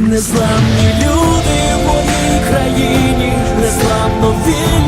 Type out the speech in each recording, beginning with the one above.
Незламні люди в моїй країні, незламно вільні,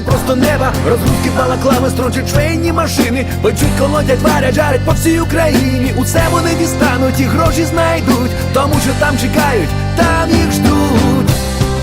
просто неба. Розгрузки балаклави строчать швейні машини. Печуть, колотять, варять, жарять по всій Україні. Усе вони дістануть і гроші знайдуть, тому що там чекають, там їх ждуть.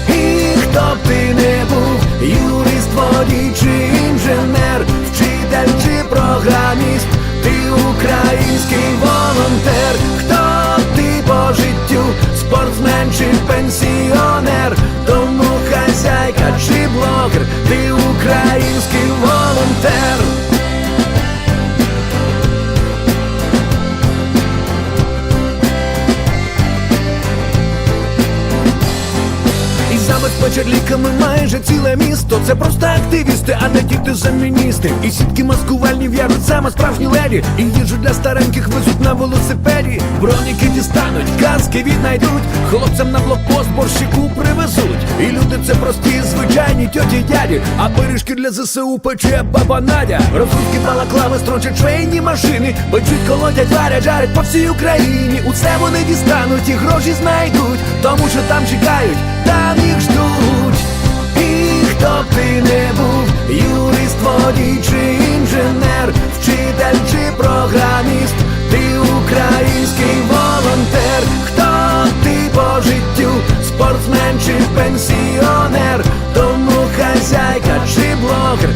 І хто б ти не був, юрист, водій чи інженер, вчитель чи програміст, ти український волонтер, хто ти по життю, спортсмен чи пенсіонер, тому хазяйка чи блогер, ти український волонтер. Забезпечать ліками майже ціле місто. Це просто активісти, а не діти заміністи. І сітки маскувальні в'яжуть саме справжні леді. І їжу для стареньких везуть на велосипеді. Броніки дістануть, каски віднайдуть. Хлопцям на блокпост борщику привезуть. І люди це прості, звичайні тьоті дяді. А пиріжки для ЗСУ пече баба Надя. Розрубки балаклави строчать швейні машини. Печуть, колотять, варять, жарять по всій Україні. Усе вони дістануть і гроші знайдуть. Тому що там чекають, там їх ждуть хто б ти не був, юрист, водій чи інженер, вчитель чи програміст, ти український волонтер, хто ти по життю, спортсмен чи пенсіонер, тому хазяйка чи блогер.